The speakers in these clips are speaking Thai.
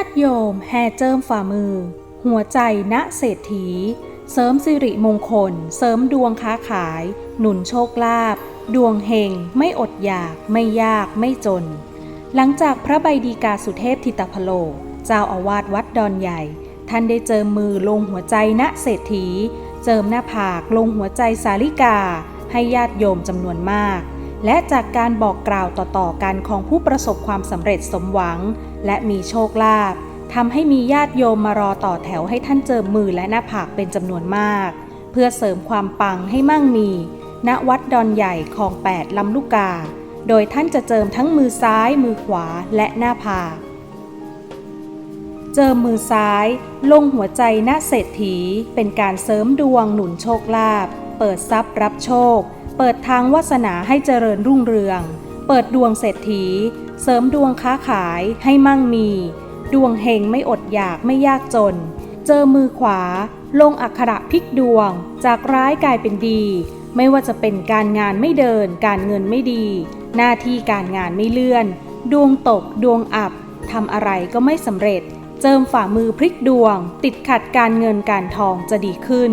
าติโยมแห่เจิมฝ่ามือ หัวใจณเศรษฐี เสริมสิริมงคล เสริมดวงค้าขาย หนุนโชคลาภดวงเฮงไม่อดอยากไม่ยากไม่จน หลังจากพระใบดีกาสุเทพทิตพโล เจ้าอาวาสวัดดอนใหญ่ ท่านได้เจิมมือลงหัวใจณเศรษฐี เจิมหน้าผากลงหัวใจสาลิกา ให้ญาติโยมจำนวนมาก และจากการบอกกล่าวต่อๆกันของผู้ประสบความสำเร็จสมหวัง และมีโชคลาภทำให้มีญาติโยมมารอต่อแถวให้ท่านเจิมมือและหน้าผากเป็นจำนวนมาก เพื่อเสริมความปังให้มั่งมี ณวัดดอนใหญ่คลองแปดลำลูกกา โดยท่านจะเจิมทั้งมือซ้ายมือขวาและหน้าผากเจิมมือซ้าย ลงหัวใจหน้าเศรษฐี เป็นการเสริมดวงหนุนโชคลาภเปิดทรัพย์รับโชค เปิดทางวาสนาให้เจริญรุ่งเรือง เปิดดวงเศรษฐี เสริมดวงค้าขายให้มั่งมี ดวงเฮงไม่อดอยากไม่ยากจน เจอมือขวา ลงอักขระพลิกดวง จากร้ายกลายเป็นดี ไม่ว่าจะเป็นการงานไม่เดิน การเงินไม่ดี หน้าที่การงานไม่เลื่อน ดวงตกดวงอับทำอะไรก็ไม่สำเร็จ เจิมฝ่ามือพลิกดวง ติดขัดการเงินการทองจะดีขึ้น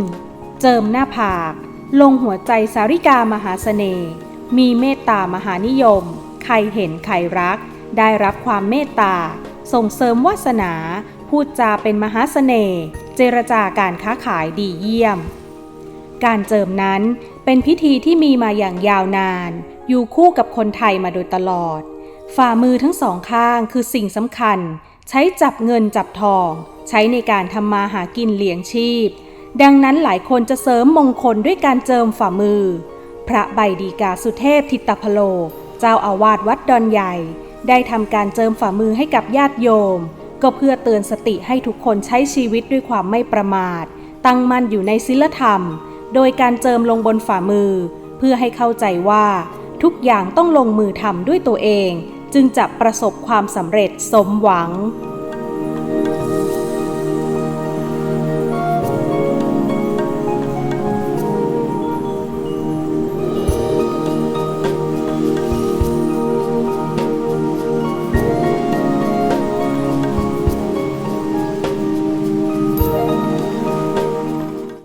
เจิมหน้าผาก ลงหัวใจสาริกามหาเสน่ห์ มีเมตตามหานิยม ใครเห็นใครรัก ได้รับความเมตตา ส่งเสริมวาสนา พูดจาเป็นมหาเสน่ห์ เจรจาการค้าขายดีเยี่ยม การเจิมนั้นเป็นพิธีที่มีมาอย่างยาวนาน อยู่คู่กับคนไทยมาโดยตลอด ฝ่ามือทั้งสองข้างคือสิ่งสำคัญ ใช้จับเงินจับทอง ใช้ในการทำมาหากินเลี้ยงชีพ ดังนั้นหลายคนจะเสริมมงคลด้วยการเจิมฝ่ามือ พระใบดีกาสุเทพทิตพโล เจ้าอาวาสวัดดอนใหญ่ ได้ทำการเจิมฝ่ามือให้กับญาติโยม ก็เพื่อเตือนสติให้ทุกคนใช้ชีวิตด้วยความไม่ประมาท ตั้งมั่นอยู่ในศีลธรรม โดยการเจิมลงบนฝ่ามือ เพื่อให้เข้าใจว่า ทุกอย่างต้องลงมือทำด้วยตัวเอง จึงจะประสบความสำเร็จสมหวัง